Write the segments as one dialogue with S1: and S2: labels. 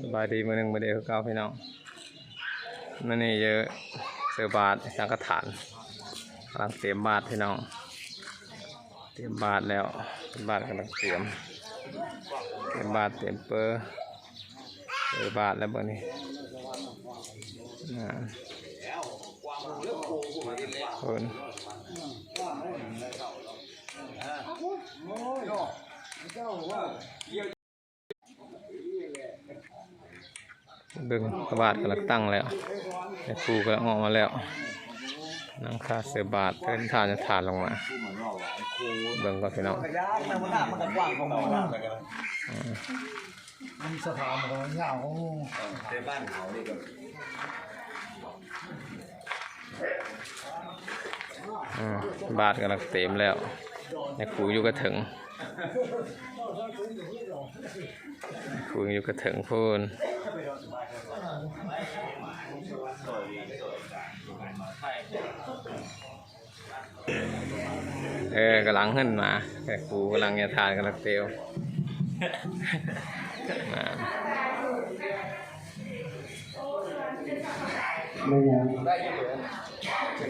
S1: สบายดีมือหนึ่งมือเดียวเก้าพี่น้องมันนี่เยอะเสือบาทสังฆฐานกำลังเตรียมบาทพี่น้อง เตรียมบาทแล้วบาทกำลังเตรียม เตรียมบาทเตรียมเปอร์เตรียมบาทแล้วบอร์นี้อ่าคน เบิ่งกระบาดกำลังตั้งแล้วแต่ครูกำลังออกมาแล้วนั่งคาเสือบาทเพิ่นทานจะทานลงมาเบิ่งก่อนพี่น้อง
S2: มันสถานมันก็ยาว
S3: ในบ้านเขานี่ก็
S1: บาทกำลังเต็มแล้วในครูอยู่กระถึง ครูอยู่กระถึงพูนเออกำลังขึ้นมาแต่ครูกำลังจะทานกำลังเตียวอ่า
S4: ไม่ยัง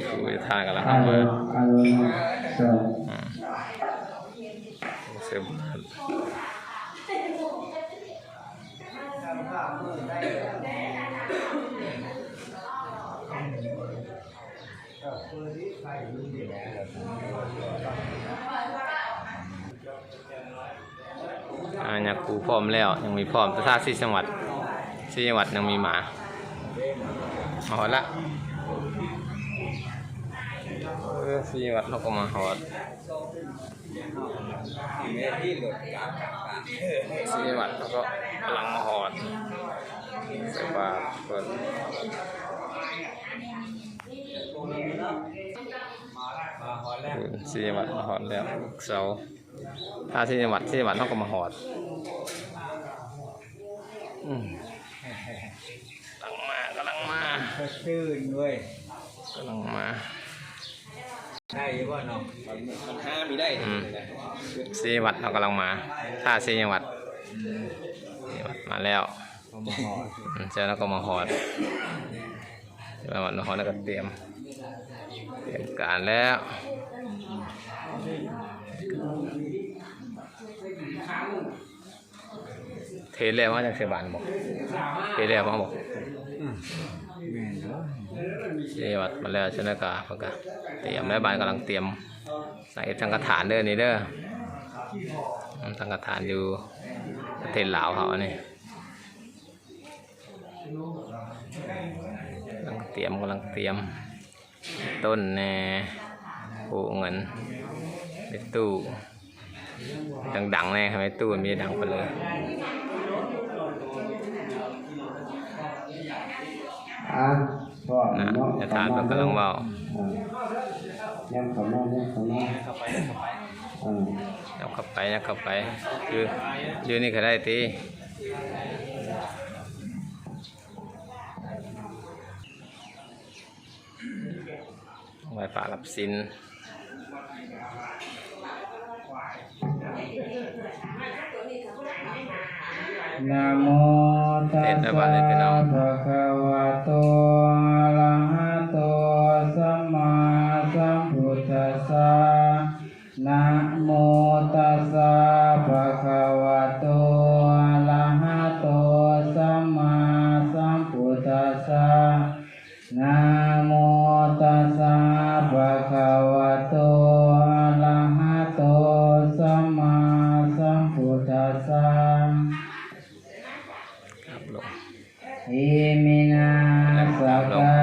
S1: ครูจะทานกำลัง
S4: อาร
S1: ทำเบอ
S4: ม
S1: ร์
S4: ณ์อารมณ์สอง
S1: เสือบาท อาอยากูพร้อมแล้ว ยังมีพร้อมแต่ถ้าสี่จังหวัดสี่จังหวัดยังมีหมาหอดละเออสี่จังหวัดเราก็มาหอดสี่จังหวัดเราก็กำลังมาหอด สบายเปิด
S3: มาฮอลแลนด์
S1: สี่จังหวัดมาหอดแล้วเสาร์ถ้าสี่จังหวัดสี่จังหวัดเราก็มาหอดอืมกำลังมากำลังมา
S3: ชื่นด้วย
S1: กำลังมา
S3: ได้ยังว่าเนาะมันมันห้ามีได้
S1: อืมสี่จังหวัดเรากำลังมาถ้าสี่จังหวัดสี่จังหวัดมาแล้ว
S3: เขามาฮอด
S1: เสร็จแล้วก็มาหอดมาหอดมาหอดแล้วก็เตรียม เตรียมการแล้วเทเรียกว่าจากเสบานบอกเทเรียกมาบอก
S3: เนาะ
S1: เยวัดมาแล้วชนะกาพกะเตรียมแม่บ้านกำลังเตรียมใส่สังฆฐานเด้อนี่เด้ออืมสังฆฐานอยู่ประเทศลาวเขาอันนี่ กำลังเตรียมกำลังเตรียม ต้นแน่ปูเงินในตู้ดังๆแน่ทำไมตู้มันมีดังไปเลย
S4: อะก็
S1: นะ
S4: เนาะ
S1: จะทานแบบกำลังเว่า
S4: อ่ายังเขามายังเขามาอ่า
S1: ยับเข้าไปยับเข้าไปยืนยืนนี่ก็ได้ตี ไว้ฝากรับสิน
S4: นะโมตัสสะภะคะ อิมินาสกา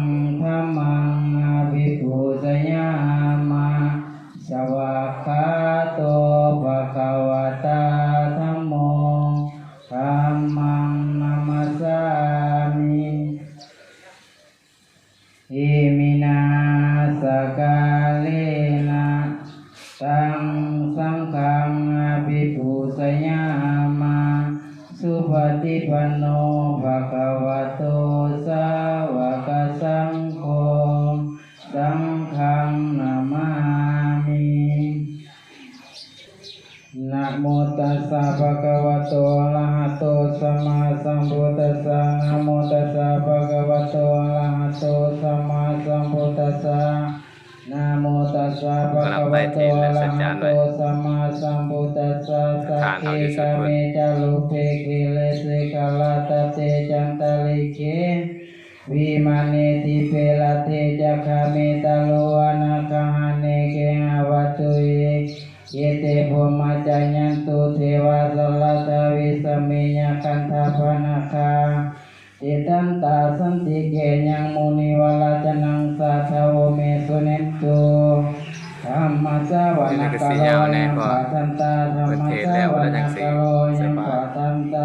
S4: เลนะตังธรรมังอภิปุสย ภะคะวะโตอะระหะโตสัมมาสัมพุทธัสสะสัพเพกะเมจะลุเพกิเลสกะลาตะเตจันตะลิเกวิมาเนติเปลาเทจะคาเมตะโลอนาคาหาเนเกหะวัตุเยเยเตภุมาจายันตุเทวาสลาตาวิสเมยคันธาปนาคาเตตันตาสันติเกยังมุนิ สาวนาคาโลยังปะทันตาธรรมสาวนาคาโลยังปะทันต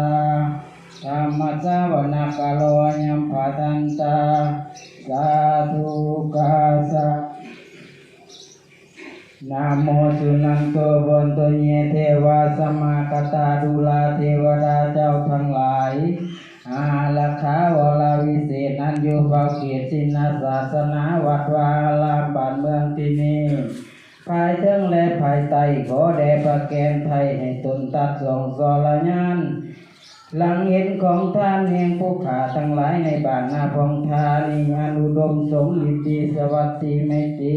S4: ธรรมสาวนาคาโลยังปะทันตาสาธุกาสะนะโมสุนันโตบนตเยเทวาสมากตาดุลาเทวดาเจ้าทั้งหลายอาลักขาวลาวิเศษนันอยู่ภาเกียรตินาศาสนาวัดวาลามบ้านเมืองที่นี่ ภายเทิงและภายใต้ขอแด่ประแกนไทยให้ตนตัดส่องสรญานหลังเห็นของท่านแห่งผู้ขาทั้งหลายในบ้านนาพองทานิอนุดมสมฤทธิสวัสดีไม่ตี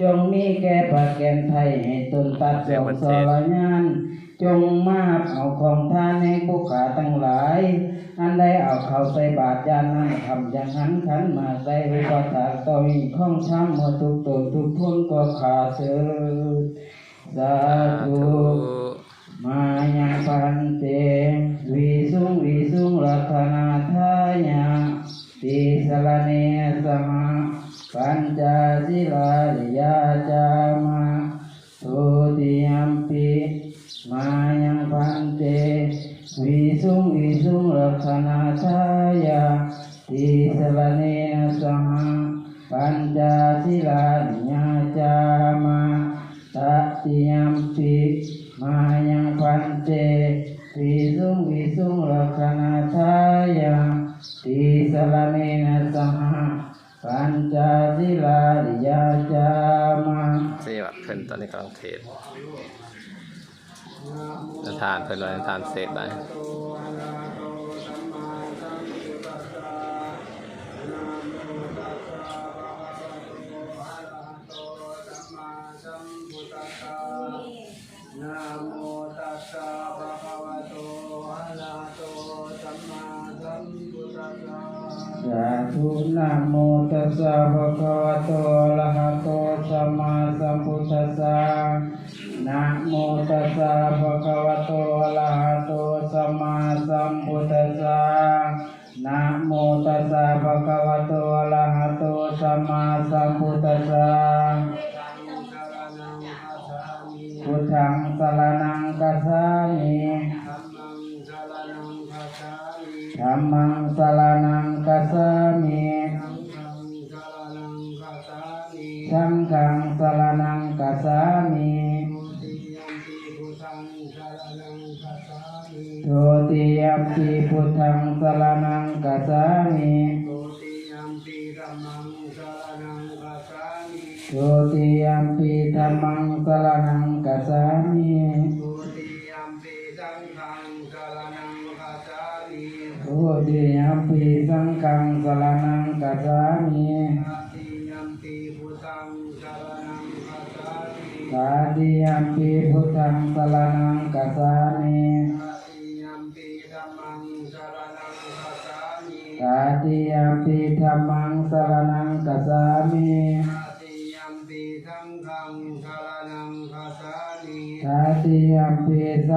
S4: จงมีแก่ปากแกนไทยให้ตนตัดสองสรญาน จงมาเอาของท่านให้ผู้ขาทั้งหลาย อันได้เอาเขาใส่บาตรยานนั้นทำอย่างนั้นขันมาใส่อุปถากต่อมีข้องช้ำเมื่อทุกตนทุกทุนก็ขาดเถิดสาธุมายังพันเตวิสุงวิสุงลัคนาทายาติสลเนสมะ ปัญจศิลาริยาจามะทุติยมปิมายังพันเตวิสุงวิสุงลัคนาทายาติสลเนสมะปัญจศิลาริยาจามะตติยมปิมายังพันเตวิสุงวิสุงลักนาทายาติสลาเนะสห ปัญจทิลาริยาจามา
S5: สิวัดเพิ่นตอนนี้กำลังเทศจะทานเพิ่นเลยทานเสร็จไป
S4: ส สสะภะคะวะโตอะระหะโตสัมมาสัมพุทธัสสะนะโมตัสสะภะคะวะโตอะระหะโตสัมมาสัมพุทธัสสะนะโมตัสสะภะคะวะโตอะระหะโตสัมมาสัมพุทธัสสะพุทธังสรณังคัจฉามิธัมมังสรณังคัจฉามิ สังฆังสรณังคัจฉามิทุติยัมปิพุทธังสรณังคัจฉามิทุติยัมปิธัมมังสรณังคัจฉามิทุติยัมปิสังฆังสรณังคัจฉามิตาติยัมปิพุทธังสรณังคัจฉามิตาติยัมปิธัมมังสรณังคัจฉามิ ตาติยัมปิสั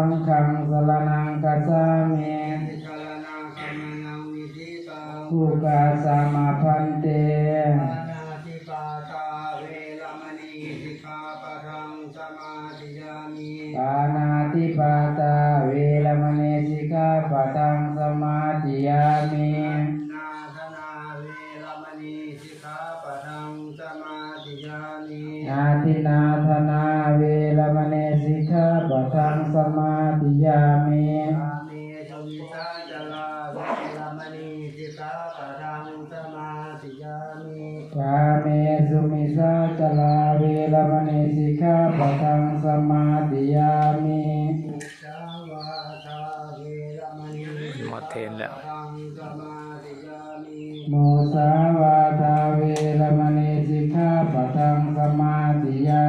S4: งฆังสรณังคัจฉามิผู้กาสามา ปาตาเวรมณีสิกขาปะทังสมาธิยามิ
S3: นาธนาเวรมณีสิกขา
S4: ปะทังสมาธิยามิ
S5: อาทินาธนาเวรมณีสิกขาปะทังสมาธิยามิ
S4: กาเมสุมิสาจลาเวรมณีสิกขาปะทังสมาธิยามิ
S5: กาเมสุมิสาจลาเวรมณีสิกขาปะทังสมาธิยามิ
S4: สาวาทาเวรมณี
S1: หมด เทนแล้ว
S4: มาธิยามิ
S5: โมสาวาทาเวรมณีสิกขาปะทังสมาติยา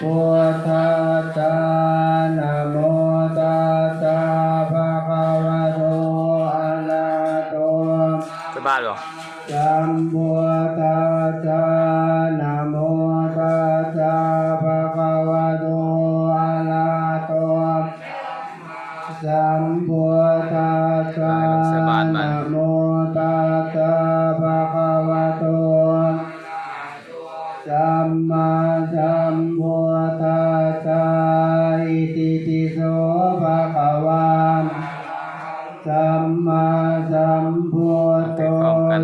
S4: พุ
S5: ทธัสสะนะโมตัสสะภะคะวะโตอะระหะโต
S1: สบายบ่
S5: สัมพุทธัสสะ ติปิโสภะคะวะสัมมาสัมพุทโธ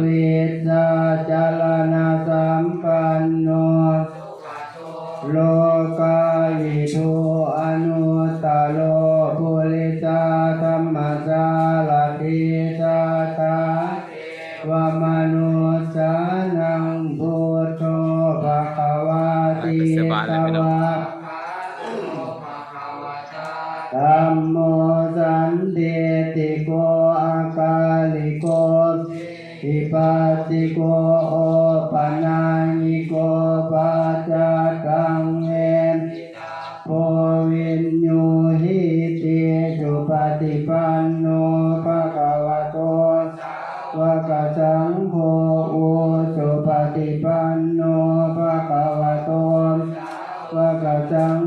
S5: วิสสะจารณะสัมปันโนโลกาวิทูอนุตตโลภุริตาธรรมสารติตาตาวมนุสานังพุทโธภะคะวะติตว ธัมโมสันเดติโกอาคาลิโกอิปัสสิโกโอปนาญิโกปัจจตังเวนโพวินโยหิติสุปฏิปันโนภะคะวะโตวะกะสังโฆอุสุปฏิปันโนภะคะวะโตวะกะสัง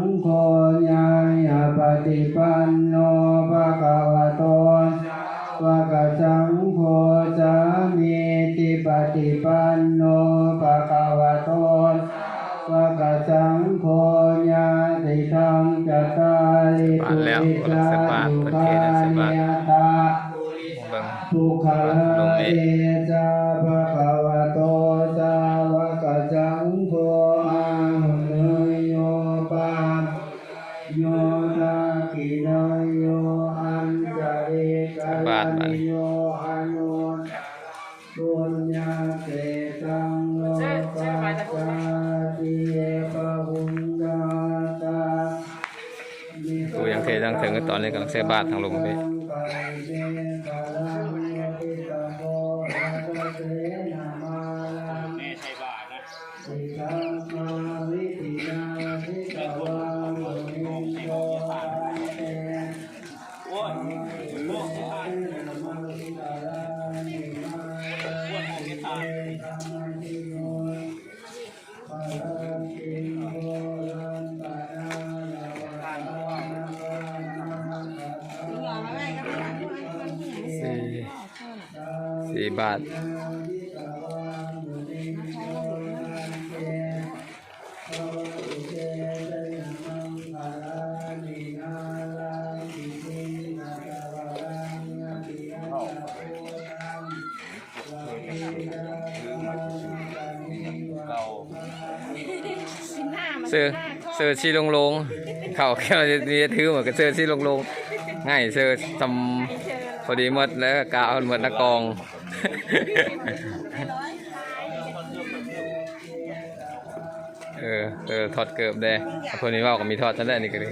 S5: ฏิปันโนภะคะวะโตวะกะสังโฆญาติธังจัตตาริปุริสาสุขานิยตา
S1: เบิ่ง
S5: ทุกขลาเอจาภะคะวะโตสาวกสังโฆอาหุเนยโยปามโยนาคินายโยอันจาริกาลนิโยอนุน ปุญญาเตตังโลกัสสาติเอปะหุญญาตา
S1: กูยังเทยังถึงตอนนี้กำลังเสียบาททางลงไปาท
S6: เรา
S1: เสื้อเสื้อชีลงลงเขาแค่นี้ถือเหมือนกับเสื้อชีลงลงง่ายเสื้อทำพอดีหมดแล้วก็กาวหมดนักกอง
S5: เออเออทอดเกือบได้คนนี้ว่าก็มีทอดท่านได้นี่ก็ได้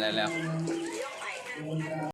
S5: เลย